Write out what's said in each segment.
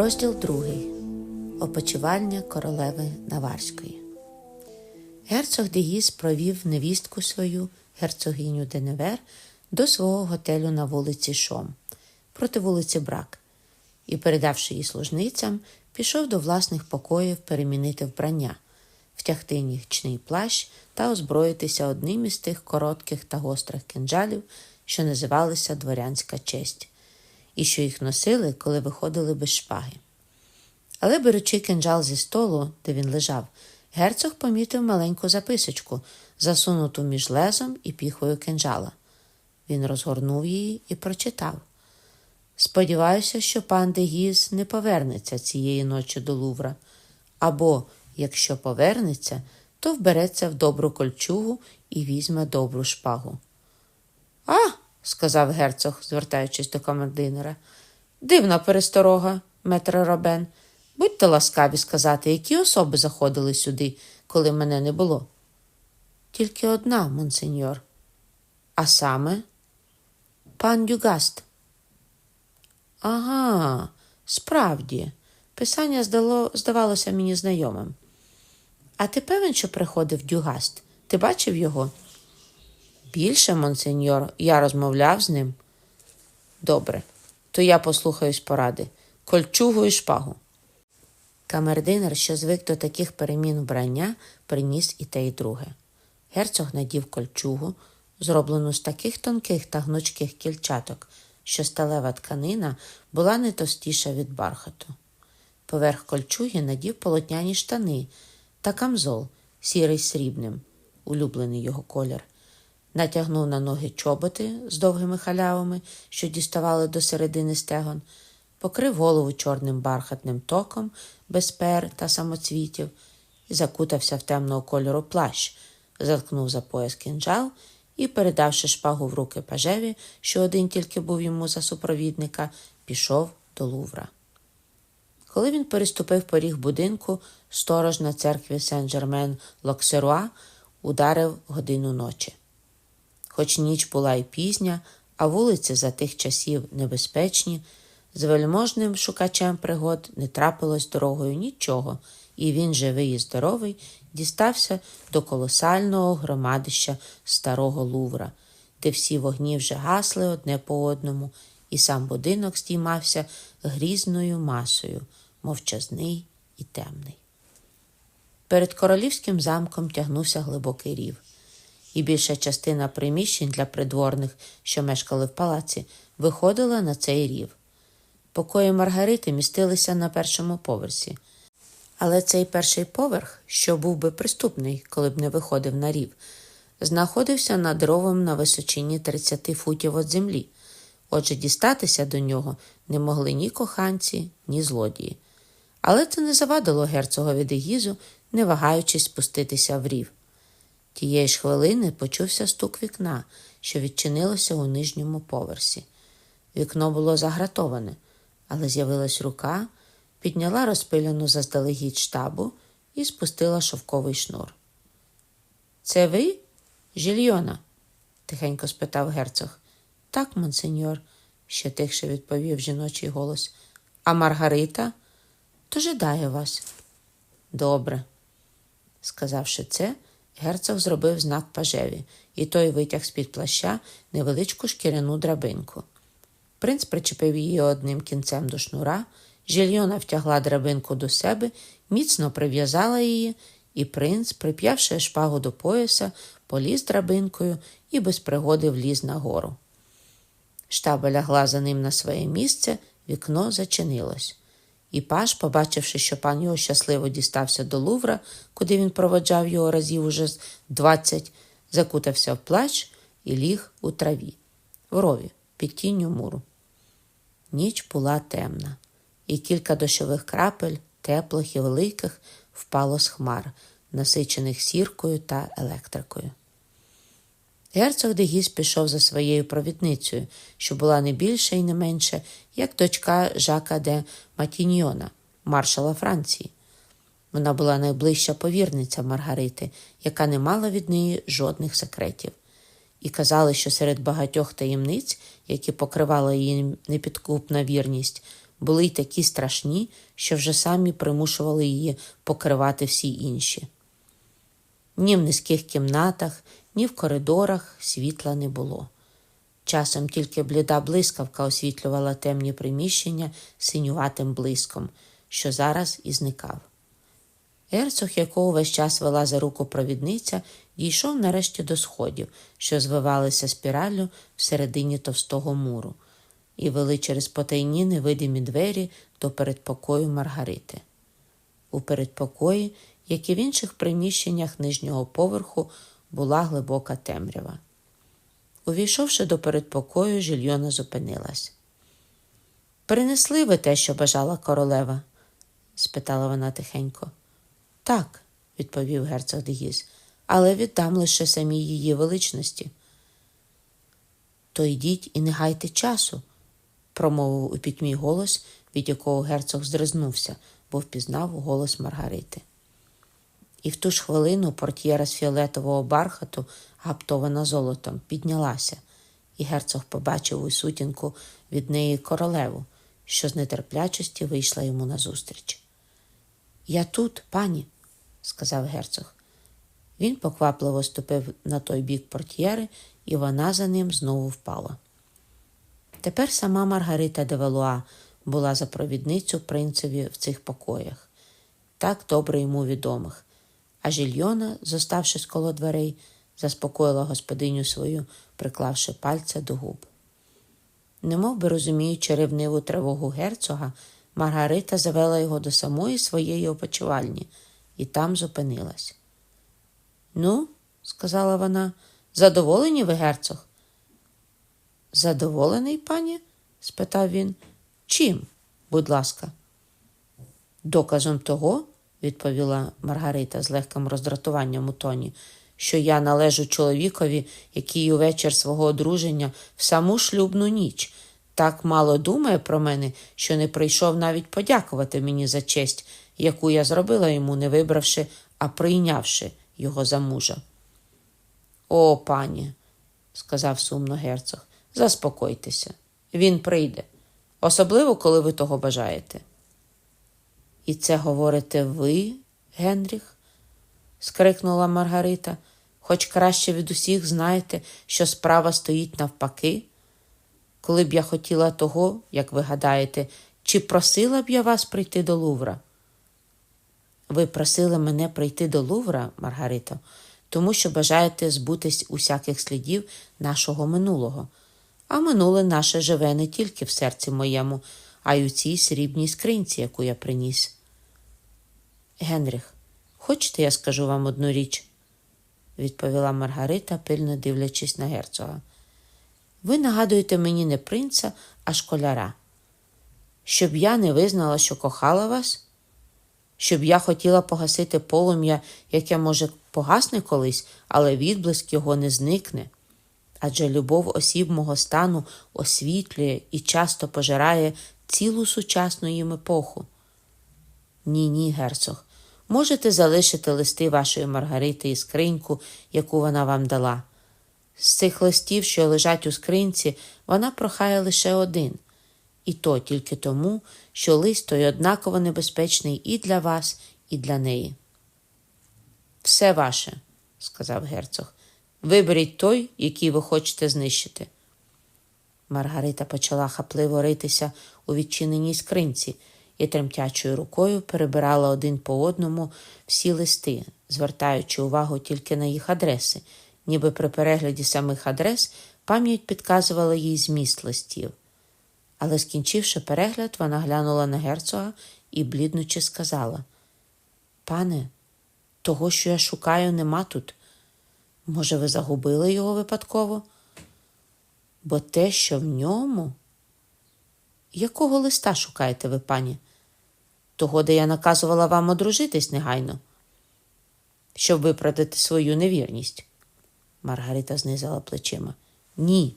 Розділ другий. Опочивальня королеви Наварської. Герцог Дегіс провів невістку свою, герцогиню Деневер, до свого готелю на вулиці Шом, проти вулиці Брак, і, передавши її служницям, пішов до власних покоїв перемінити вбрання, втягти нічний плащ та озброїтися одним із тих коротких та гострих кинджалів, що називалися дворянська честь, і що їх носили, коли виходили без шпаги. Але, беручи кинджал зі столу, де він лежав, герцог помітив маленьку записочку, засунуту між лезом і піхвою кинджала. Він розгорнув її і прочитав. Сподіваюся, що пан Дегіз не повернеться цієї ночі до Лувра, або, якщо повернеться, то вбереться в добру кольчугу і візьме добру шпагу. А, сказав герцог, звертаючись до командинера, дивна пересторога, метре Робен. Будьте ласкаві сказати, які особи заходили сюди, коли мене не було. Тільки одна, монсеньор. А саме пан Дюгаст. Ага, справді, писання здало, здавалося мені знайомим. А ти певен, що приходив Дюгаст? Ти бачив його? Більше, монсеньор, я розмовляв з ним. Добре, то я послухаюсь поради. Кольчугу і шпагу. Камердинер, що звик до таких перемін вбрання, приніс і те, і друге. Герцог надів кольчугу, зроблену з таких тонких та гнучких кільчаток, що сталева тканина була не товстіша від бархату. Поверх кольчуги надів полотняні штани та камзол, сірий срібним, улюблений його колір. Натягнув на ноги чоботи з довгими халявами, що діставали до середини стегон, покрив голову чорним бархатним током без пер та самоцвітів і закутався в темного кольору плащ, заткнув за пояс кинджал і, передавши шпагу в руки пажеві, що один тільки був йому за супровідника, пішов до Лувра. Коли він переступив поріг будинку, сторож на церкві Сен-Жермен Локсеруа ударив годину ночі. Хоч ніч була й пізня, а вулиці за тих часів небезпечні, з вельможним шукачем пригод не трапилось дорогою нічого, і він, живий і здоровий, дістався до колосального громадища старого Лувра, де всі вогні вже гасли одне по одному, і сам будинок здіймався грізною масою, мовчазний і темний. Перед королівським замком тягнувся глибокий рів, і більша частина приміщень для придворних, що мешкали в палаці, виходила на цей рів. Покої Маргарити містилися на першому поверсі. Але цей перший поверх, що був би приступний, коли б не виходив на рів, знаходився над ровом на височині 30 футів від землі. Отже, дістатися до нього не могли ні коханці, ні злодії. Але це не завадило герцогові Дегізу, не вагаючись спуститися в рів. Тієї ж хвилини почувся стук вікна, що відчинилося у нижньому поверсі. Вікно було загратоване, але з'явилась рука, підняла розпилену заздалегідь штабу і спустила шовковий шнур. Це ви, Жільйона? тихенько спитав герцог. Так, монсеньор, ще тихше відповів жіночий голос. А Маргарита то вас. Добре. Сказавши це, герцог зробив знак пажеві, і той витяг з-під плаща невеличку шкіряну драбинку. Принц причепив її одним кінцем до шнура, жільйона втягла драбинку до себе, міцно прив'язала її, і принц, прип'явши шпагу до пояса, поліз драбинкою і без пригоди вліз нагору. Штаба лягла за ним на своє місце, вікно зачинилось. І паш, побачивши, що пан його щасливо дістався до Лувра, куди він проводжав його разів уже з двадцять, закутався в плач і ліг у траві, в рові, під тінню муру. Ніч була темна, і кілька дощових крапель, теплих і великих, впало з хмар, насичених сіркою та електрикою. Герцог Дегіс пішов за своєю провідницею, що була не більше і не менше, як дочка Жака де Матіньйона, маршала Франції. Вона була найближча повірниця Маргарити, яка не мала від неї жодних секретів. І казали, що серед багатьох таємниць, які покривала її непідкупна вірність, були й такі страшні, що вже самі примушували її покривати всі інші. Ні в низьких кімнатах, ні в коридорах світла не було. Часом тільки бліда блискавка освітлювала темні приміщення синюватим блиском, що зараз і зникав. Герцог, якого весь час вела за руку провідниця, дійшов нарешті до сходів, що звивалися спіраллю всередині товстого муру, і вели через потайні невидимі двері до передпокою Маргарити. У передпокої, як і в інших приміщеннях нижнього поверху, була глибока темрява. Увійшовши до передпокою, жільйона зупинилась. Принесли ви те, що бажала королева? спитала вона тихенько. Так, відповів герцог Дегіз, але віддам лише самій її величності. То йдіть і не гайте часу, промовив у пітьмі голос, від якого герцог здризнувся, бо впізнав голос Маргарити. І в ту ж хвилину портьєра з фіолетового бархату, гаптована золотом, піднялася, і герцог побачив у сутінку від неї королеву, що з нетерплячості вийшла йому назустріч. Я тут, пані, сказав герцог. Він поквапливо ступив на той бік портьєри, і вона за ним знову впала. Тепер сама Маргарита де Валуа була за провідницю принцеві в цих покоях, так добре йому відомих, а Жільйона, зоставшись коло дверей, заспокоїла господиню свою, приклавши пальця до губ. Немов би розуміючи ревниву тривогу герцога, Маргарита завела його до самої своєї опочивальні і там зупинилась. Ну, сказала вона, задоволені ви, герцог? Задоволений, пані? спитав він. Чим, будь ласка? Доказом того, відповіла Маргарита з легким роздратуванням у тоні, що я належу чоловікові, який увечір свого одруження в саму шлюбну ніч так мало думає про мене, що не прийшов навіть подякувати мені за честь, яку я зробила йому, не вибравши, а прийнявши його за мужа. О, пані, сказав сумно герцог, заспокойтеся. Він прийде, особливо, коли ви того бажаєте. І це говорите ви, Генріх? скрикнула Маргарита, хоч краще від усіх знаєте, що справа стоїть навпаки. Коли б я хотіла того, як ви гадаєте, чи просила б я вас прийти до Лувра? Ви просили мене прийти до Лувра, Маргарито, тому що бажаєте збутись усяких слідів нашого минулого. А минуле наше живе не тільки в серці моєму, а й у цій срібній скринці, яку я приніс. Генріх, хочете, я скажу вам одну річ? відповіла Маргарита, пильно дивлячись на герцога. Ви нагадуєте мені не принца, а школяра. Щоб я не визнала, що кохала вас, щоб я хотіла погасити полум'я, яке, може, погасне колись, але відблиск його не зникне. Адже любов осіб мого стану освітлює і часто пожирає цілу сучасну їм епоху. Ні, ні, герцог, можете залишити листи вашої Маргарити і скриньку, яку вона вам дала. З цих листів, що лежать у скринці, вона прохає лише один, і то тільки тому, що лист той однаково небезпечний і для вас, і для неї. Все ваше, сказав герцог. Виберіть той, який ви хочете знищити. Маргарита почала хапливо ритися у відчиненій скринці і тремтячою рукою перебирала один по одному всі листи, звертаючи увагу тільки на їх адреси ніби при перегляді самих адрес пам'ять підказувала їй зміст листів. Але, скінчивши перегляд, вона глянула на герцога і, бліднучи, сказала: Пане, того, що я шукаю, нема тут. Може, ви загубили його випадково? Бо те, що в ньому. Якого листа шукаєте ви, пані? Того, де я наказувала вам одружитись негайно, щоб виправдати свою невірність. Маргарита знизила плечима. Ні,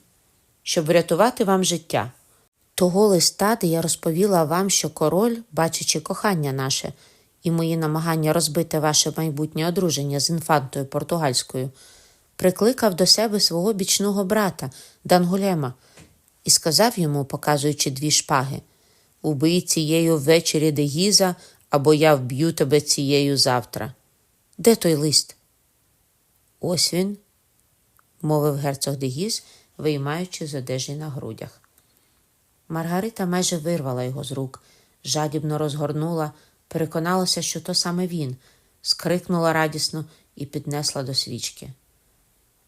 щоб врятувати вам життя. Того листа, де я розповіла вам, що король, бачачи кохання наше і мої намагання розбити ваше майбутнє одруження з інфантою португальською, прикликав до себе свого бічного брата Дангулема і сказав йому, показуючи дві шпаги: убий цією ввечері Дегіза, або я вб'ю тебе цією завтра. Де той лист? Ось він, мовив герцог Дегіз, виймаючи з одежі на грудях. Маргарита майже вирвала його з рук, жадібно розгорнула, переконалася, що то саме він, скрикнула радісно і піднесла до свічки.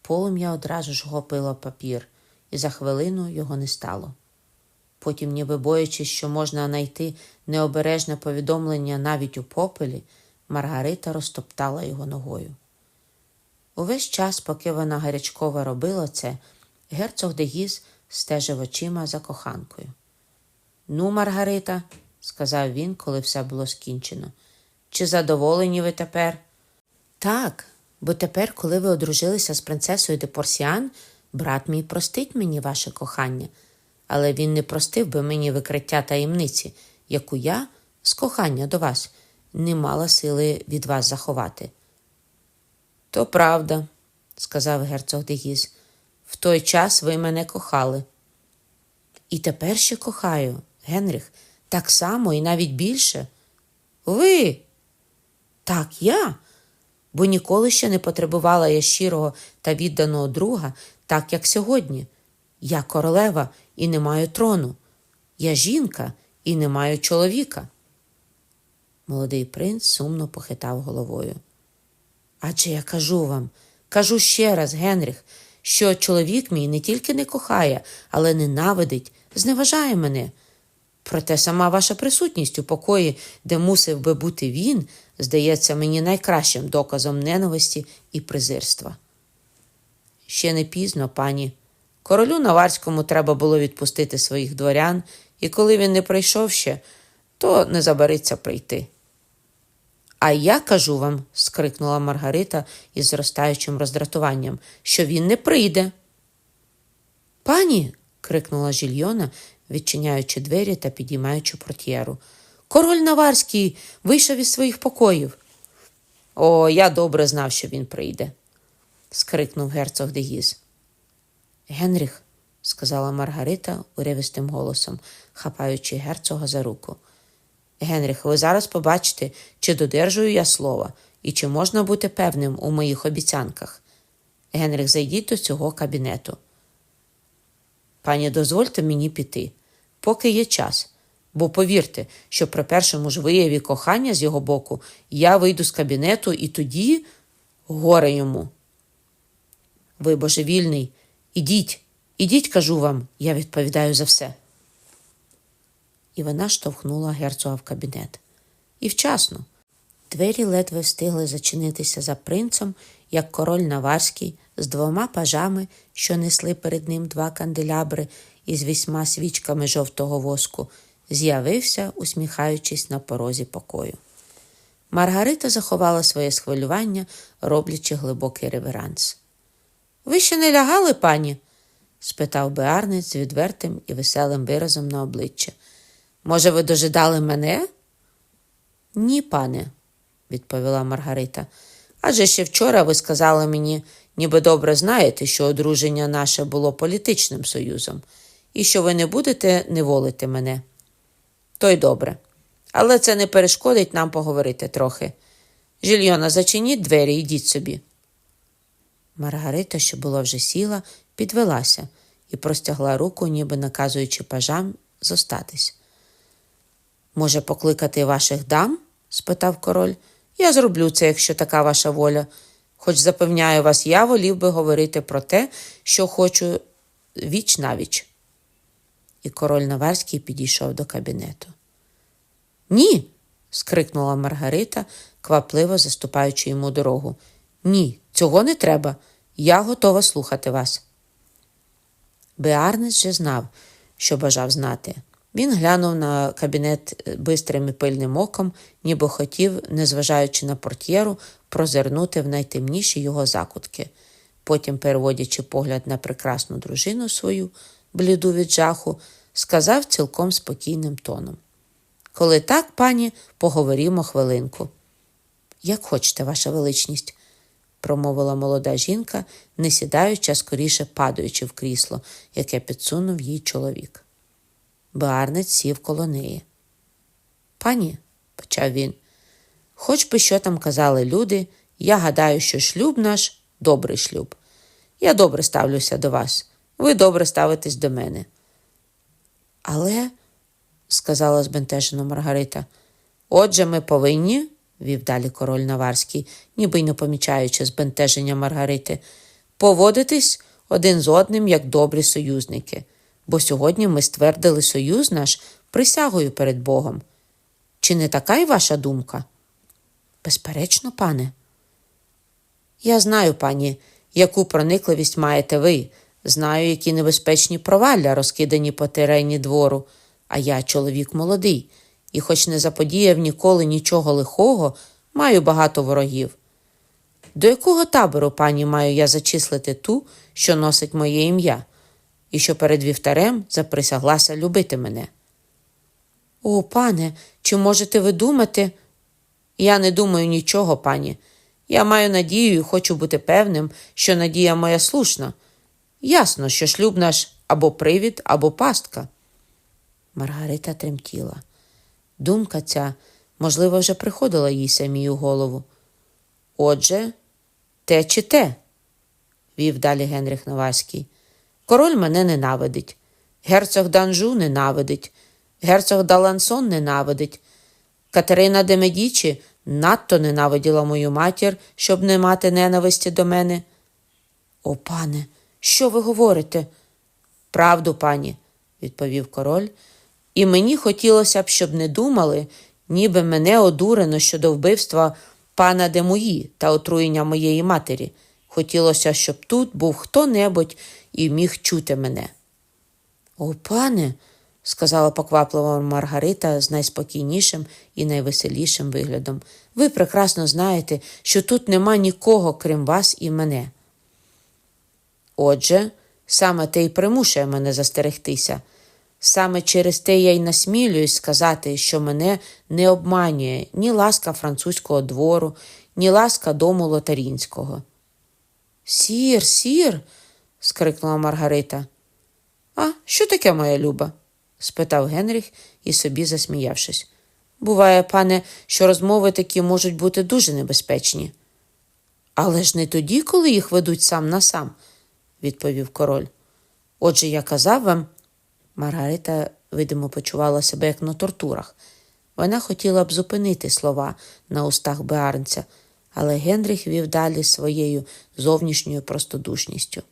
Полум'я одразу ж гопило папір, і за хвилину його не стало. Потім, ніби боячись, що можна знайти необережне повідомлення навіть у попелі, Маргарита розтоптала його ногою. Увесь час, поки вона гарячково робила це, герцог Дегіз стежив очима за коханкою. Ну, Маргарита, сказав він, коли все було скінчено, чи задоволені ви тепер? Так, бо тепер, коли ви одружилися з принцесою де Порсіан, брат мій простить мені ваше кохання, але він не простив би мені викриття таємниці, яку я, з кохання до вас, не мала сили від вас заховати. То правда, сказав герцог Дегіз, в той час ви мене кохали. І тепер ще кохаю, Генріх, так само і навіть більше. Ви? Так, я. Бо ніколи ще не потребувала я щирого та відданого друга, так як сьогодні. Я королева і не маю трону. Я жінка і не маю чоловіка. Молодий принц сумно похитав головою. Адже я кажу вам, кажу ще раз, Генріх, що чоловік мій не тільки не кохає, але ненавидить, зневажає мене. Проте сама ваша присутність у покої, де мусив би бути він, здається мені найкращим доказом ненависті і презирства. Ще не пізно, пані. Королю Наварському треба було відпустити своїх дворян, і коли він не прийшов ще, то не забариться прийти. А я кажу вам, скрикнула Маргарита із зростаючим роздратуванням, що він не прийде. Пані. крикнула Жільйона, відчиняючи двері та підіймаючи портьєру. Король Наварський вийшов із своїх покоїв. О, я добре знав, що він прийде, скрикнув герцог Дегіз. Генріх, сказала Маргарита уривистим голосом, хапаючи герцога за руку. Генріх, ви зараз побачите, чи додержую я слова і чи можна бути певним у моїх обіцянках. Генріх, зайдіть до цього кабінету. Пані, дозвольте мені піти, поки є час. Бо повірте, що при першому ж вияві кохання з його боку я вийду з кабінету і тоді горе йому. Ви божевільний, ідіть, ідіть, кажу вам, я відповідаю за все. І вона штовхнула герцога в кабінет. І вчасно. Двері ледве встигли зачинитися за принцем, як король Наварський з двома пажами, що несли перед ним два канделябри із вісьма свічками жовтого воску, з'явився, усміхаючись на порозі покою. Маргарита заховала своє схвилювання, роблячи глибокий реверанс. Ви ще не лягали, пані? спитав Беарнець з відвертим і веселим виразом на обличчя. Може, ви дожидали мене? Ні, пане, відповіла Маргарита. Адже ще вчора ви сказали мені, ніби добре знаєте, що одруження наше було політичним союзом, і що ви не будете неволити мене. То й добре. Але це не перешкодить нам поговорити трохи. Жільйона, зачиніть двері, йдіть собі. Маргарита, що була вже сіла, підвелася і простягла руку, ніби наказуючи пажам зостатись. Може, покликати ваших дам? спитав король. Я зроблю це, якщо така ваша воля. Хоч запевняю вас, я волів би говорити про те, що хочу віч навіч. І король Наварський підійшов до кабінету. Ні. скрикнула Маргарита, квапливо заступаючи йому дорогу. Ні, цього не треба. Я готова слухати вас. Беарнес же знав, що бажав знати. Він глянув на кабінет бистрим і пильним оком, ніби хотів, незважаючи на портьєру, прозирнути в найтемніші його закутки. Потім, переводячи погляд на прекрасну дружину свою, бліду від жаху, сказав цілком спокійним тоном. Коли так, пані, поговоримо хвилинку. Як хочете, ваша величність, промовила молода жінка, не сідаючи, а скоріше падаючи в крісло, яке підсунув їй чоловік. Беарнець сів коло неї. Пані, почав він, хоч би що там казали люди, я гадаю, що шлюб наш добрий шлюб. Я добре ставлюся до вас, ви добре ставитесь до мене. Але, сказала збентежено Маргарита, отже, ми повинні, вів далі король Наварський, ніби й не помічаючи збентеження Маргарити, поводитись один з одним як добрі союзники, бо сьогодні ми ствердили союз наш присягою перед Богом. Чи не така й ваша думка? Безперечно, пане. Я знаю, пані, яку проникливість маєте ви. Знаю, які небезпечні провалля розкидані по терені двору, а я чоловік молодий, і, хоч не заподіяв ніколи нічого лихого, маю багато ворогів. До якого табору, пані, маю я зачислити ту, що носить моє ім'я, і що перед вівтарем заприсяглася любити мене? О, пане, чи можете ви думати? Я не думаю нічого, пані. Я маю надію і хочу бути певним, що надія моя слушна. Ясно, що шлюб наш або привід, або пастка. Маргарита тремтіла. Думка ця, можливо, вже приходила їй самій у голову. Отже, те чи те, вів далі Генріх Наваський. Король мене ненавидить, герцог Данжу ненавидить, герцог Далансон ненавидить. Катерина де Медічі надто ненавиділа мою матір, щоб не мати ненависті до мене. О, пане, що ви говорите? Правду, пані, відповів король, і мені хотілося б, щоб не думали, ніби мене одурено щодо вбивства пана Демуї та отруєння моєї матері. Хотілося, щоб тут був хто-небудь і міг чути мене. О, пане, сказала покваплива Маргарита з найспокійнішим і найвеселішим виглядом. Ви прекрасно знаєте, що тут нема нікого, крім вас і мене. Отже, саме те й примушує мене застерегтися. Саме через те я й насмілююсь сказати, що мене не обманює ні ласка французького двору, ні ласка дому лотарінського. Сір, сір. Скрикнула Маргарита. А що таке, моя люба? спитав Генріх і собі засміявшись. Буває, пане, що розмови такі можуть бути дуже небезпечні. Але ж не тоді, коли їх ведуть сам на сам, відповів король. Отже, я казав вам. Маргарита, видимо, почувала себе як на тортурах. Вона хотіла б зупинити слова на устах Беарнця, але Генріх вів далі своєю зовнішньою простодушністю.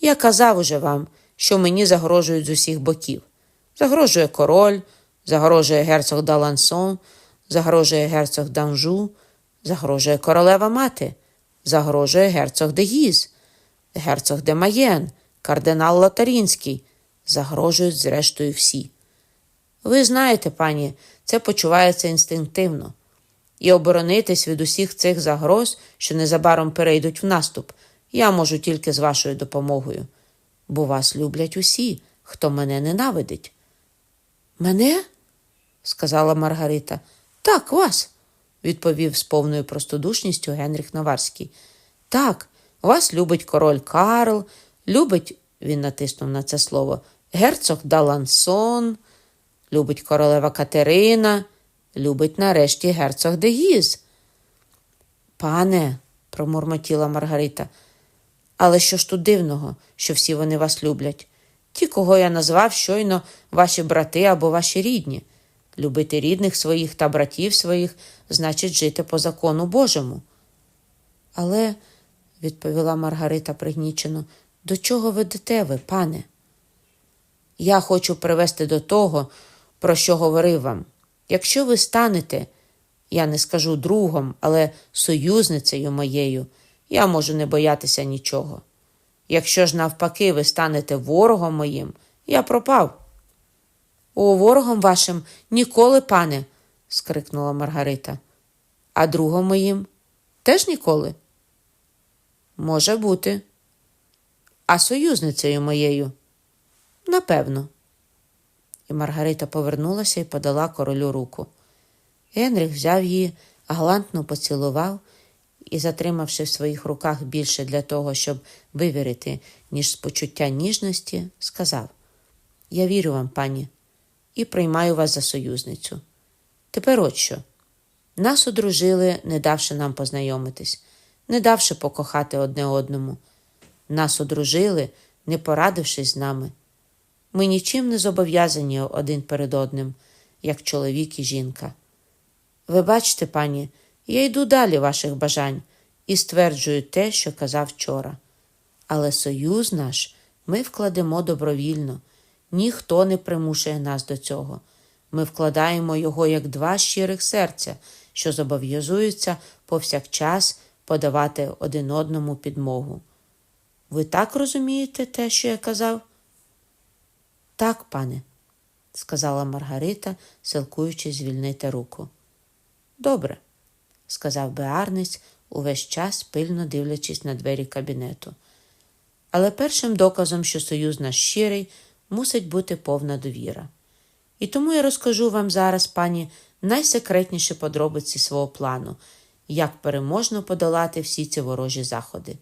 Я казав уже вам, що мені загрожують з усіх боків. Загрожує король, загрожує герцог Далансон, загрожує герцог Данжу, загрожує королева мати, загрожує герцог де Гіз, герцог де Маєн, кардинал Лотарінський, загрожують зрештою всі. Ви знаєте, пані, це почувається інстинктивно. І оборонитись від усіх цих загроз, що незабаром перейдуть в наступ, я можу тільки з вашою допомогою, бо вас люблять усі, хто мене ненавидить. Мене? сказала Маргарита. Так, вас, відповів з повною простодушністю Генріх Наварський. Так, вас любить король Карл, любить, він натиснув на це слово, герцог Далансон, любить королева Катерина, любить нарешті герцог Дегіз. Пане, промурмотіла Маргарита, але що ж тут дивного, що всі вони вас люблять? Ті, кого я назвав щойно ваші брати або ваші рідні. Любити рідних своїх та братів своїх значить жити по закону Божому. Але, відповіла Маргарита пригнічено, до чого ведете ви, пане? Я хочу привести до того, про що говорив вам. Якщо ви станете, я не скажу другом, але союзницею моєю, я можу не боятися нічого. Якщо ж навпаки ви станете ворогом моїм, я пропав. О, ворогом вашим ніколи, пане, скрикнула Маргарита. А другом моїм теж ніколи? Може бути. А союзницею моєю? Напевно. І Маргарита повернулася і подала королю руку. Генріх взяв її, галантно поцілував і, затримавши в своїх руках більше для того, щоб вивірити, ніж з почуття ніжності, сказав: Я вірю вам, пані. і приймаю вас за союзницю. Тепер от що. Нас одружили, не давши нам познайомитись, не давши покохати одне одному. Нас одружили, не порадившись з нами. Ми нічим не зобов'язані один перед одним, як чоловік і жінка. Ви бачите, пані, я йду далі ваших бажань і стверджую те, що казав вчора. Але союз наш ми вкладемо добровільно, ніхто не примушує нас до цього. Ми вкладаємо його як два щирих серця, що зобов'язуються повсякчас подавати один одному підмогу. Ви так розумієте те, що я казав? Так, пане, сказала Маргарита, силкуючись звільнити руку. Добре, сказав Беарниць, увесь час пильно дивлячись на двері кабінету. Але першим доказом, що союз наш щирий, мусить бути повна довіра. І тому я розкажу вам зараз, пані, найсекретніші подробиці свого плану, як переможно подолати всі ці ворожі заходи.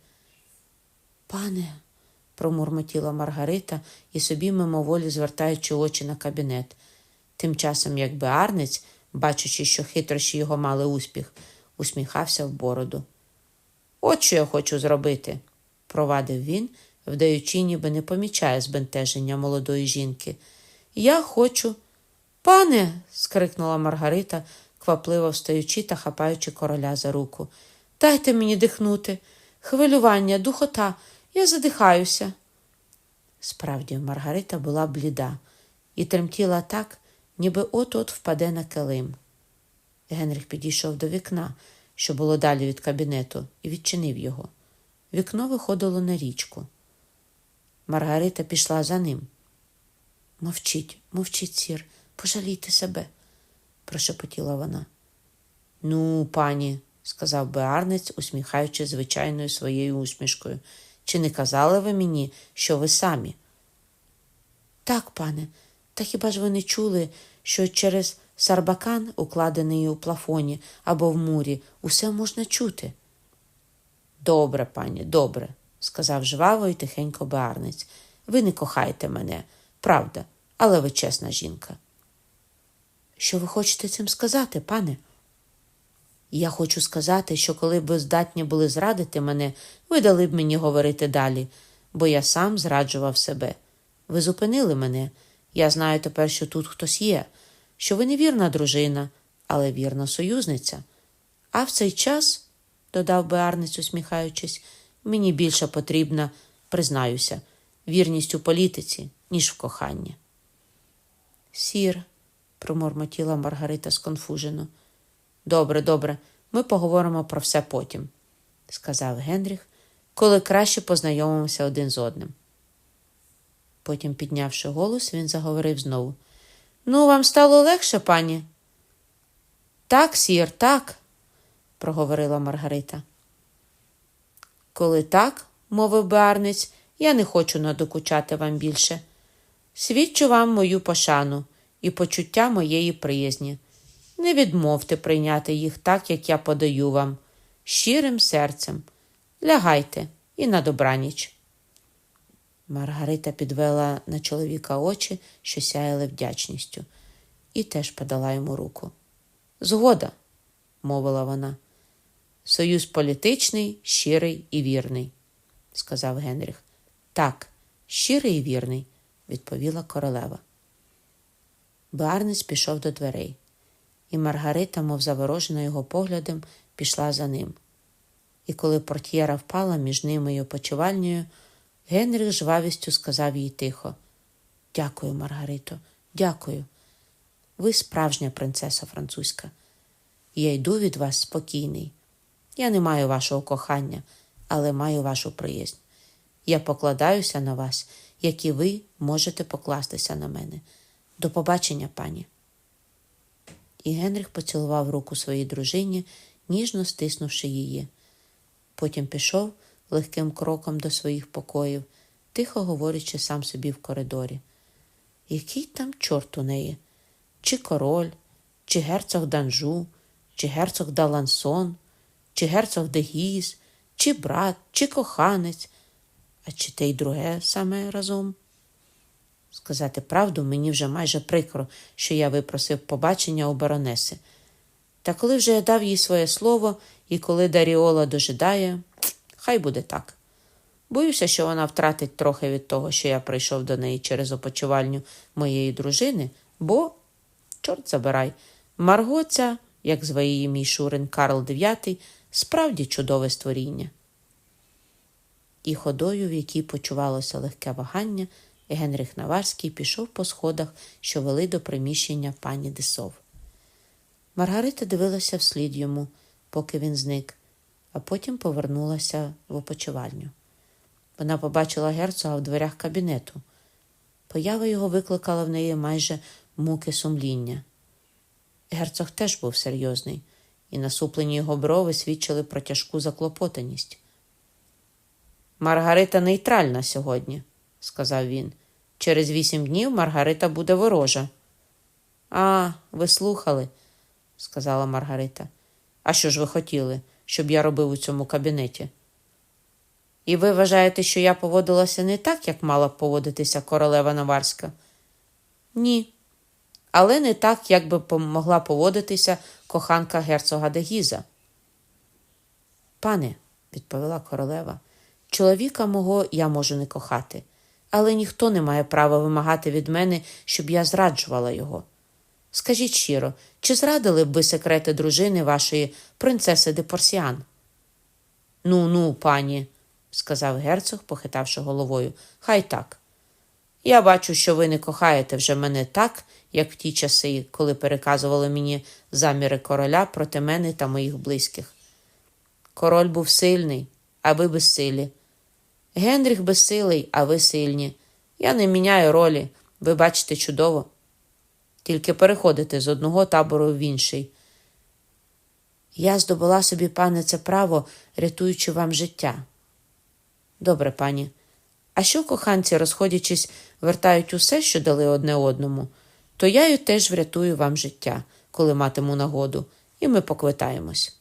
Пане, промурмотіла Маргарита і собі мимоволі звертаючи очі на кабінет. Тим часом, як Беарниць, бачачи, що хитрощі його мали успіх, усміхався в бороду. От що я хочу зробити, провадив він, вдаючи, ніби не помічає збентеження молодої жінки. Я хочу. Пане. скрикнула Маргарита, квапливо встаючи та хапаючи короля за руку. Дайте мені дихнути. Хвилювання, духота, я задихаюся. Справді, Маргарита була бліда і тремтіла так, ніби от-от впаде на килим. Генріх підійшов до вікна, що було далі від кабінету, і відчинив його. Вікно виходило на річку. Маргарита пішла за ним. Мовчіть, мовчіть, сір, пожалійте себе, прошепотіла вона. Ну, пані, сказав Беарнець, усміхаючи звичайною своєю усмішкою. Чи не казали ви мені, що ви самі? Так, пане, та хіба ж ви не чули, що через сарбакан, укладений у плафоні або в мурі, усе можна чути? Добре, пані, добре, сказав жваво і тихенько Беарнець. Ви не кохаєте мене, правда, але ви чесна жінка. Що ви хочете цим сказати, пане? Я хочу сказати, що коли б ви здатні були зрадити мене, ви дали б мені говорити далі, бо я сам зраджував себе. Ви зупинили мене. Я знаю тепер, що тут хтось є, що ви не вірна дружина, але вірна союзниця. А в цей час, додав Беарниць, усміхаючись, мені більше потрібна, признаюся, вірність у політиці, ніж в коханні. Сір, промормотіла Маргарита сконфужено. Добре, добре, ми поговоримо про все потім, сказав Генріх, коли краще познайомимося один з одним. Потім, піднявши голос, він заговорив знову. Ну, вам стало легше, пані? Так, сір, так, проговорила Маргарита. Коли так, мовив Беарниць, я не хочу надокучати вам більше. Свідчу вам мою пошану і почуття моєї приязні. Не відмовте прийняти їх так, як я подаю вам, щирим серцем. Лягайте і на добраніч. Маргарита підвела на чоловіка очі, що сяяли вдячністю, і теж подала йому руку. Згода, мовила вона. Союз політичний, щирий і вірний, сказав Генріх. Так, щирий і вірний, відповіла королева. Барнець пішов до дверей, і Маргарита, мов заворожена його поглядом, пішла за ним. І коли портьєра впала між ними й опочивальнею, Генріх жвавістю сказав їй тихо: Дякую, Маргарито, дякую. Ви справжня принцеса французька. Я йду від вас спокійний. Я не маю вашого кохання, але маю вашу приязнь. Я покладаюся на вас, як і ви можете покластися на мене. До побачення, пані. І Генріх поцілував руку своїй дружині, ніжно стиснувши її. Потім пішов легким кроком до своїх покоїв, тихо говорячи сам собі в коридорі. Який там чорт у неї? Чи король, чи герцог Данжу, чи герцог Далансон, чи герцог Дегіз, чи брат, чи коханець, а чи те й друге саме разом? Сказати правду, мені вже майже прикро, що я випросив побачення у баронеси. Та коли вже я дав їй своє слово, і коли Даріола дожидає, хай буде так. Боюся, що вона втратить трохи від того, що я прийшов до неї через опочивальню моєї дружини, бо, чорт забирай, Марго ця, як зває її мій Шурин Карл IX, справді чудове створіння. І ходою, в якій почувалося легке вагання, Генрих Наварський пішов по сходах, що вели до приміщення пані Десов. Маргарита дивилася вслід йому, поки він зник, а потім повернулася в опочивальню. Вона побачила герцога в дверях кабінету. Поява його викликала в неї майже муки сумління. Герцог теж був серйозний, і насуплені його брови свідчили про тяжку заклопотаність. Маргарита нейтральна сьогодні, сказав він. Через вісім днів Маргарита буде ворожа. А, ви слухали, сказала Маргарита. А що ж ви хотіли, щоб я робив у цьому кабінеті? І ви вважаєте, що я поводилася не так, як мала б поводитися королева Наварська? Ні. Але не так, як би могла поводитися коханка герцога Дегіза. Пане, відповіла королева, чоловіка мого я можу не кохати, але ніхто не має права вимагати від мене, щоб я зраджувала його. Скажіть щиро, чи зрадили б ви секрети дружини вашої принцеси де Порсіан? Ну, ну, пані, сказав герцог, похитавши головою. Хай так. Я бачу, що ви не кохаєте вже мене так, як в ті часи, коли переказували мені заміри короля проти мене та моїх близьких. Король був сильний, а ви безсилі. Генріх безсилий, а ви сильні. Я не міняю ролі, ви бачите чудово. Тільки переходите з одного табору в інший. Я здобула собі, пане, це право, рятуючи вам життя. Добре, пані. А що коханці, розходячись, вертають усе, що дали одне одному, то я й теж врятую вам життя, коли матиму нагоду, і ми поквитаємось.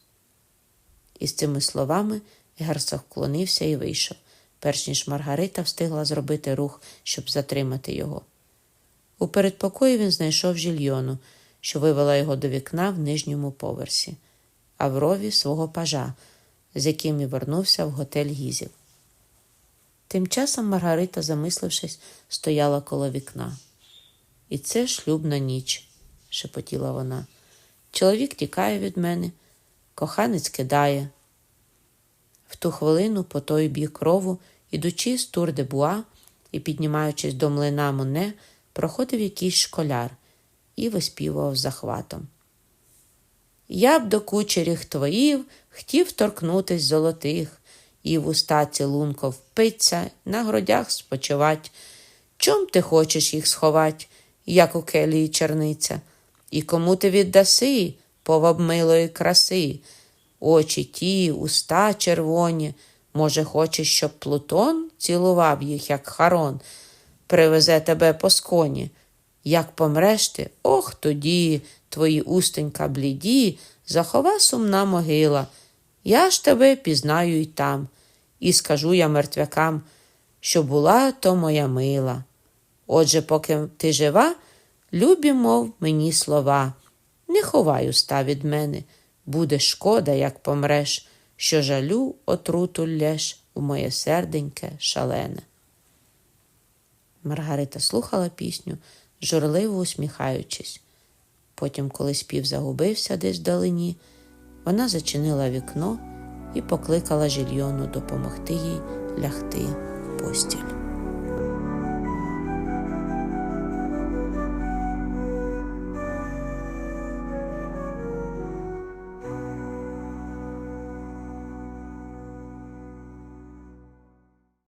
І з цими словами герцог вклонився і вийшов, перш ніж Маргарита встигла зробити рух, щоб затримати його. У передпокої він знайшов жільйону, що вивела його до вікна в нижньому поверсі, а в рові свого пажа, з яким і вернувся в готель Гізів. Тим часом Маргарита, замислившись, стояла коло вікна. І це шлюбна ніч, шепотіла вона. Чоловік тікає від мене, коханець кидає. В ту хвилину по той бік рову, ідучи з тур де буа і піднімаючись до млина Моне, проходив якийсь школяр і виспівував захватом. Я б до кучеріх твоїв хотів торкнутись золотих, і в уста цілунко впиться, на грудях спочивать. Чом ти хочеш їх сховать, як у келії черниця? І кому ти віддаси поваб милої краси? Очі ті, уста червоні. Може, хочеш, щоб Плутон цілував їх, як харон, привезе тебе по сконі. Як помреш ти, ох тоді, твої устенька бліді, захова сумна могила. Я ж тебе пізнаю й там, і скажу я мертвякам, що була то моя мила. Отже, поки ти жива, любі, мов мені слова. Не ховай уста від мене, буде шкода, як помреш, що жалю отруту лєш у моє серденьке шалене. Маргарита слухала пісню, журливо усміхаючись. Потім, коли спів загубився десь вдалині, вона зачинила вікно і покликала жильйону допомогти їй лягти в постіль.